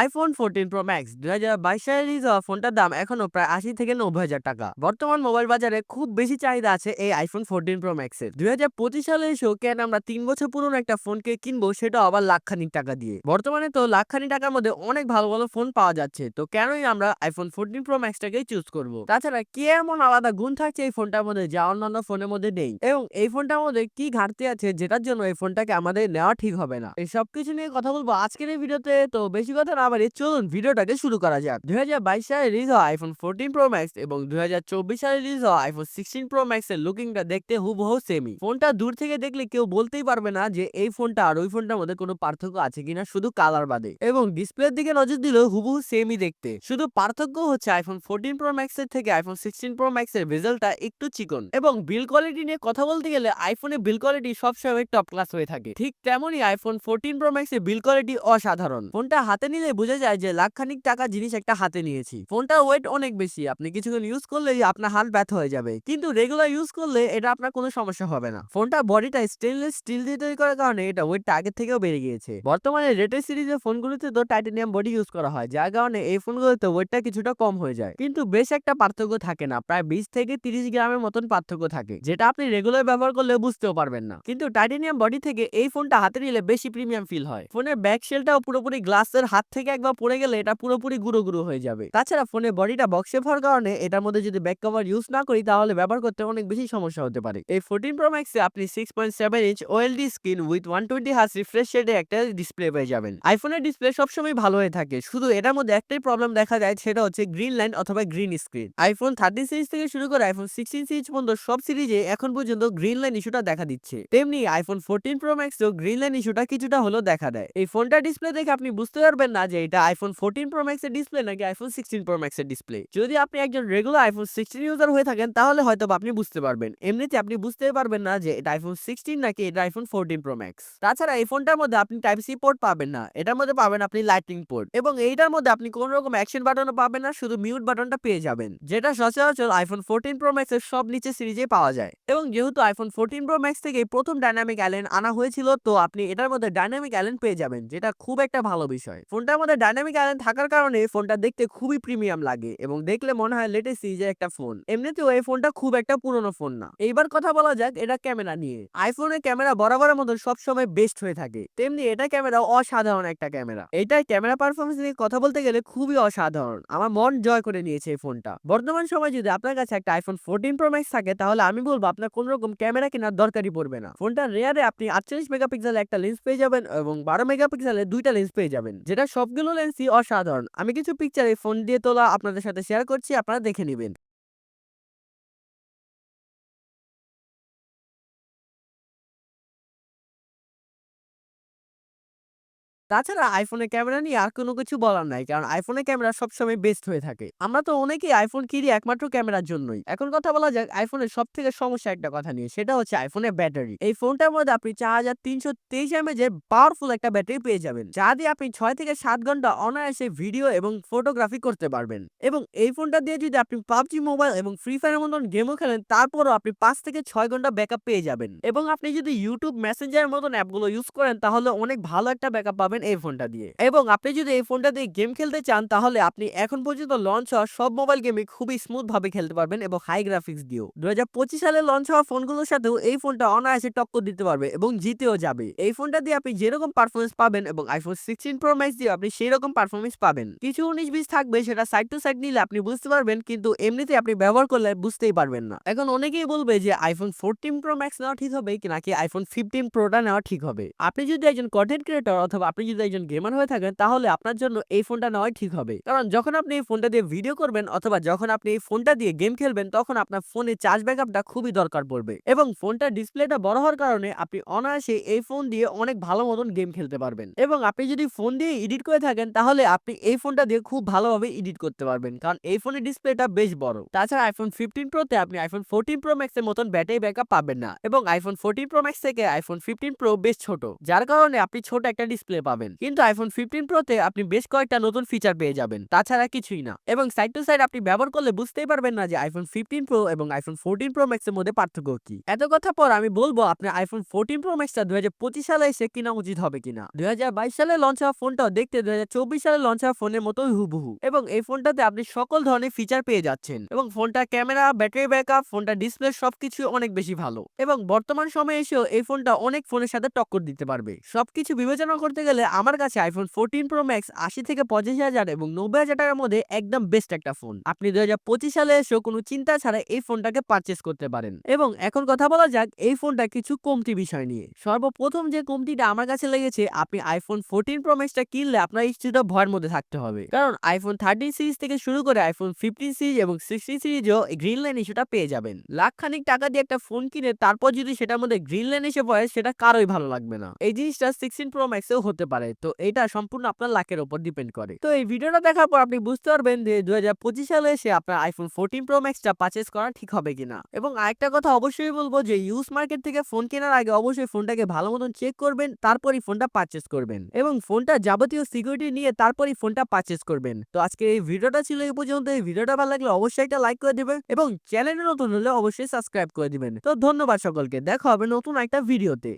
IPhone fourteen pro max দুই হাজার বাইশ সালে রিলিজ হওয়া ফোনটার দাম এখনও প্রায় আশি থেকে নব্বই হাজার টাকা। বর্তমান মোবাইল বাজারে খুব বেশি চাহিদা আছে এই আইফোন ফোরটিন প্রো ম্যাক্সের দুই হাজার পঁচিশ সালে এসেও কেন আমরা তিন বছর পুরনো একটা ফোনকে কিনবো সেটা আবার লাখখানিক টাকা দিয়ে। বর্তমানে তো লাখখানি টাকার মধ্যে অনেক ভালো ভালো ফোন পাওয়া যাচ্ছে, তো কেনই আমরা আইফোন ফোরটিন প্রো ম্যাক্সটাকেই চুজ করব? তাছাড়া কি এমন আলাদা গুণ থাকছে এই ফোনটার মধ্যে যা অন্যান্য ফোনের মধ্যে নেই? এবং এই ফোনটার মধ্যে কি ঘাটতি আছে যেটার জন্য এই ফোনটাকে আমাদের নেওয়া ঠিক হবে না? এই সব কিছু নিয়ে কথা বলব আজকের এই ভিডিওতে, তো বেশি কথা না বাড়িয়ে চলুন ভিডিওটাকে শুরু করা যাক। দুই হাজার বাইশ সালে রিলিজ হওয়া আইফোন ফোরটিন প্রো ম্যাক্স এবং দুই হাজার চব্বিশ সালে রিলিজ হওয়া আইফোন সিক্সটিন প্রো ম্যাক্স এর লুকিংটা দেখতে হুবহু সেমি ফোনটা দূর থেকে দেখলে কেউ বলতেই পারবে না যে এই ফোনটা আর ওই ফোনটার মধ্যে কোনো পার্থক্য আছে কিনা, শুধু কালার বাদে। এবং ডিসপ্লের দিকে নজর দিলেও হুবহু সেমই দেখতে। শুধু পার্থক্য হচ্ছে আইফোন ফোরটিন প্রো ম্যাক্স এর থেকে আইফোন সিক্সটিন প্রো ম্যাক্স এর ভেজেলটা একটু চিকন। এবং বিল কোয়ালিটি নিয়ে কথা বলতে গেলে আইফোনের বিল কোয়ালিটি সবসময় টপ ক্লাস হয়ে থাকে। ঠিক তেমনই আইফোন ফোরটিন প্রো ম্যাক্স এর বিল কোয়ালিটি অসাধারণ। ফোনটা হাতে নিলে বোঝা যায় যে লাখখানিক টাকা জিনিস একটা হাতে নিয়েছি। ফোনটার ওয়েট অনেক বেশি। আপনি কিছুক্ষণ ইউজ করলেই আপনার হাত ব্যথা হয়ে যাবে। কিন্তু রেগুলার ইউজ করলে এটা আপনার কোনো সমস্যা হবে না। ফোনটা বডিটা স্টেনলেস স্টিল দিয়ে তৈরি করার কারণে এটা ওয়েটটা আগের থেকেও বেড়ে গিয়েছে। বর্তমানে রেটের সিরিজের ফোনগুলোতে তো টাইটানিয়াম বডি ইউজ করা হয়, যার কারণে এই ফোনগুলোতে ওয়েটটা কিছুটা কম হয়ে যায়। কিন্তু বেশ একটা পার্থক্য থাকে না। প্রায় বিশ থেকে তিরিশ গ্রামের মতন পার্থক্য থাকে, যেটা আপনি রেগুলার ব্যবহার করলে বুঝতেও পারবেন না। কিন্তু টাইটানিয়াম বডি থেকে এই ফোনটা হাতে নিলে বেশি প্রিমিয়াম ফিল হয়। ফোনের ব্যাক শেলটাও পুরোপুরি গ্লাসের হাত থেকে একবার পড়ে গেলে এটা পুরোপুরি গুঁড়ো গুঁড়ো হয়ে যাবে। তাছাড়া ফোনের বডিটা বক্সে হওয়ার কারণে এটার মধ্যে যদি ব্যাক কভার ইউজ না করি, তাহলে ব্যবহার করতে অনেক বেশি সমস্যা হতে পারে। এই ফোরটিন প্রো ম্যাক্সে আপনি six point seven inch OLED screen with one twenty hertz refresh শেডে একটা ডিসপ্লে পেয়ে যাবেন। আইফোনের ডিসপ্লে সবসময় ভালো হয়ে থাকে। শুধু এটার মধ্যে একটাই প্রবলেম দেখা যায়, সেটা হচ্ছে গ্রিন লাইন অথবা green screen iPhone thirteen series থেকে শুরু করে আইফোন সিক্সটিন সিরিজ পর্যন্ত সব সিরিজে এখন পর্যন্ত গ্রিন লাইন ইস্যুটা দেখা দিচ্ছে। তেমনি আইফোন ফোরটিন প্রো ম্যাক্সেও গ্রিন লাইন ইস্যুটা কিছুটা হলেও দেখা দেয়। এই ফোনটা ডিসপ্লে দেখে আপনি বুঝতে পারবেন না যে এটা আইফোন ফোরটিন প্রো ম্যাক্সের ডিসপ্লে নাকি আইফোন সিক্সটিন প্রো ম্যাক্সের ডিসপ্লে যদি আপনি একজন রেগুলার আইফোন সিক্সটিন ইউজার হয়ে থাকেন, তাহলে হয়তো আপনি বুঝতে পারবেন। এমনিতে আপনি বুঝতে পারবেন না যে এটা আইফোন সিক্সটিন নাকি এটা আইফোন ফোরটিন প্রো ম্যাক্স তাছাড়া এই ফোনটার মধ্যে আপনি টাইপ সি পোর্ট পাবেন না। এটার মধ্যে পাবেন আপনি লাইটিং পোর্ট এবং এইটার মধ্যে আপনি কোন রকম অ্যাকশন বাটনও পাবেন না, শুধু মিউট বাটনটা পেয়ে যাবেন, যেটা সচরাচর আইফোন ফোরটিন প্রো ম্যাক্স এর সব নিচে সিরিজে পাওয়া যায়। এবং যেহেতু আইফোন ফোরটিন প্রো ম্যাক্স থেকে প্রথম ডাইনামিক অ্যালেন আনা হয়েছিল, তো আপনি এটার মধ্যে ডাইনামিক অ্যালেন পেয়ে যাবেন, যেটা খুব একটা ভালো বিষয়। ফোনটার মধ্যে ডাইনামিক অ্যালেন থাকার কারণে ফোনটা দেখতে খুবই প্রিমিয়াম লাগে এবং দেখলে মনে হয় লেটেস্ট সিরিজের একটা ফোন এমনিতেও এই ফোনটা খুব একটা পুরনো ফোন না। এইবার কথা বলা যাক এটা ক্যামেরা নিয়ে। আইফোনের ক্যামেরা বরাবরের মতো সবসময় বেস্ট হয়ে থাকে। তেমনি এটা ক্যামেরা অসাধারণ একটা ক্যামেরা এটার ক্যামেরা পারফরমেন্স নিয়ে কথা বলতে গেলে খুবই অসাধারণ। আমার মন জয় করে নিয়েছে এই ফোনটা বর্তমান সময় যদি আপনার কাছে একটা আইফোন ফোরটিন প্রো ম্যাক্স থাকে, তাহলে আমি বলব আপনার কোন রকম ক্যামেরা কেনার দরকারই পড়বে না। ফোনটা রেয়ারে আপনি আটচল্লিশ মেগাপিক্সেল একটা লেন্স পেয়ে যাবেন এবং বারো মেগাপিক্সেলের দুইটা লেন্স পেয়ে যাবেন, যেটা সবগুলো লেন্সই অসাধারণ। আমি কিছু পিকচার এই ফোন দিয়ে তোলা আপনাদের সাথে শেয়ার করছি, আপনারা দেখে নেবেন। তাছাড়া আইফোনের ক্যামেরা নিয়ে আর কোনো কিছু বলার নাই। কারণ আইফোনের ক্যামেরা সবসময় বেস্ট হয়ে থাকে। আমরা তো অনেকেই আইফোন কিনি একমাত্র ক্যামেরার জন্যই। এখন কথা বলা যাক আইফোনের সব থেকে সমস্যা একটা কথা নিয়ে। সেটা হচ্ছে আইফোনের ব্যাটারি। এই ফোনটার মধ্যে আপনি চার হাজার তিনশো তেইশ এমএজ এর পাওয়ারফুল একটা ব্যাটারি পেয়ে যাবেন। যা দিয়ে আপনি ছয় থেকে সাত ঘণ্টা অনায়াসে ভিডিও এবং ফটোগ্রাফি করতে পারবেন। এবং এই ফোনটা দিয়ে যদি আপনি পাবজি মোবাইল এবং ফ্রি ফায়ারের মতন গেমও খেলেন, তারপরও আপনি পাঁচ থেকে ছয় ঘণ্টা ব্যাকআপ পেয়ে যাবেন। এবং আপনি যদি ইউটিউব মেসেঞ্জারের মতন অ্যাপগুলো ইউজ করেন, তাহলে অনেক ভালো একটা ব্যাকআপ পাবেন এই ফোনটা দিয়ে। এবং আপনি যদি এই ফোনটা দিয়ে গেম খেলতে চান, তাহলে আপনি এখন পর্যন্ত লঞ্চ হওয়া সব মোবাইল গেমে খুবই স্মুথ ভাবে খেলতে পারবেন এবং হাই গ্রাফিক্স দিয়েও। দু সালে লঞ্চ হওয়া ফোনগুলোর সাথেও এই ফোনটা অনায়াসে টক্কর দিতে পারবে এবং জিতেও যাবে। এই ফোনটা দিয়ে আপনি যেরকম পারফরমেন্স পাবেন এবং আইফোন সিক্সটিন প্রো ম্যাক্স দিয়ে আপনি সেই রকম পারফরমেন্স পাবেন। কিছু উনিশ বিশ থাকবে, সেটা সাইড টু সাইড নিলে আপনি বুঝতে পারবেন, কিন্তু এমনিতে আপনি ব্যবহার করলে বুঝতেই পারবেন না। এখন অনেকেই বলবে যে আইফোন ফোরটিন প্রো ম্যাক্স নেওয়া ঠিক হবে কি নাকি আইফোন ফিফটিন প্রোটা নেওয়া ঠিক হবে? আপনি যদি একজন কন্টেন্ট ক্রিয়েটর অথবা আপনি যদি একজন গেমার হয়ে থাকেন, তাহলে আপনার জন্য এই ফোনটা নেওয়াই ঠিক হবে। কারণ যখন আপনি এই ফোনটা দিয়ে ভিডিও করবেন অথবা যখন আপনি এই ফোনটা দিয়ে গেম খেলবেন, তখন আপনার ফোনে চার্জ ব্যাকআপটা খুবই দরকার পড়বে। এবং ফোনটার ডিসপ্লেটা বড় হওয়ার কারণে আপনি অনায়াসে এই ফোন দিয়ে অনেক ভালো মতন গেম খেলতে পারবেন। এবং আপনি যদি ফোন দিয়ে এডিট করে থাকেন, তাহলে আপনি এই ফোনটা দিয়ে খুব ভালোভাবে এডিট করতে পারবেন। কারণ এই ফোনের ডিসপ্লেটা বেশ বড়। তাছাড়া আইফোন ফিফটিন প্রোতে আপনি আইফোন ফোরটিন প্রো ম্যাক্স এর মতন ব্যাটারি ব্যাকআপ পাবেন না। এবং আইফোন ফোরটিন প্রো ম্যাক্স থেকে আইফোন ফিফটিন প্রো বেশ ছোট। যার কারণে আপনি ছোট একটা ডিসপ্লে পাবেন। পাবেন। কিন্তু আইফোন ফিফটিন প্রোতে আপনি বেশ কয়েকটা নতুন ফিচার পেয়ে যাবেন, তাছাড়া কিছুই না। এবং সাইড টু সাইড আপনি ব্যবহার করলে বুঝতেই পারবেন না যে আইফোন ফিফটিন প্রো এবং আইফোন ফোরটিন প্রো ম্যাক্সের মধ্যে পার্থক্য কি। এত কথা পর আমি বলব আপনার আইফোন ফোরটিন প্রো ম্যাক্সটা দুই হাজার পঁচিশ সালে এসে কিনা উচিত হবে কিনা। দুই হাজার বাইশ সালে লঞ্চ হওয়া ফোনটাও দেখতে দুই হাজার চব্বিশ সালে লঞ্চ হওয়া ফোনের মতোই হুবহু। এবং এই ফোনটাতে আপনি সকল ধরনের ফিচার পেয়ে যাচ্ছেন। এবং ফোনটা ক্যামেরা ব্যাটারি ব্যাকআপ ফোনটা ডিসপ্লে সবকিছু অনেক বেশি ভালো। এবং বর্তমান সময়ে এসেও এই ফোনটা অনেক ফোনের সাথে টক্কর দিতে পারবে। সবকিছু বিবেচনা করতে গেলে আমার কাছে আইফোন ফোরটিন প্রো ম্যাক্স আশি থেকে পঁচিশ হাজার এবং নব্বই হাজার টাকার মধ্যে একদম বেস্ট একটা ফোন আপনি দুই হাজার পঁচিশ সালে এসেও কোনো চিন্তা ছাড়া এই ফোনটাকে পারচেস করতে পারেন। এবং এখন কথা বলা যাক এই ফোনটা কিছু কমতি বিষয় নিয়ে। সর্বপ্রথম যে কমতিটা আমার কাছে লেগেছে, আপনি আইফোন ফোরটিন প্রো ম্যাক্সটা কিনলে আপনার কিছুটা ভয়ের মধ্যে থাকতে হবে। কারণ আইফোন থার্টিন সিরিজ থেকে শুরু করে আইফোন ফিফটিন সিরিজ এবং সিক্সটিন সিরিজও গ্রিন লাইন ইস্যুটা পেয়ে যাবেন। লাখ খানিক টাকা দিয়ে একটা ফোন কিনে তারপর যদি সেটার মধ্যে গ্রিন লাইন এসে পড়ে, সেটা কারোই ভালো লাগবে না। এই জিনিসটা সিক্সটিন প্রো ম্যাক্সেও হতে পারে। তো এটা সম্পূর্ণ আপনার লাকের উপর ডিপেন্ড করে। তো এই ভিডিওটা দেখার পর আপনি বুঝতে পারবেন যে দু হাজার পঁচিশ সালে এসে আপনার আইফোন ফোরটিন প্রো ম্যাক্সটা পারচেস করা ঠিক হবে কিনা। এবং আরেকটা কথা অবশ্যই বলব যে ইউজ মার্কেট থেকে ফোন কেনার আগে অবশ্যই ফোনটাকে ভালো মতন চেক করবেন, তারপরই ফোনটা পারচেস করবেন। এবং ফোনটা যাবতীয় সিকিউরিটি নিয়ে তারপরই ফোনটা পারচেস করবেন। তো আজকে এই ভিডিওটা ছিল এই পর্যন্ত। এই ভিডিওটা ভালো লাগলে অবশ্যই একটা লাইক করে দিবেন এবং চ্যানেলে নতুন হলে অবশ্যই সাবস্ক্রাইব করে দিবেন। তো ধন্যবাদ সকলকে। দেখা হবে নতুন একটা ভিডিওতে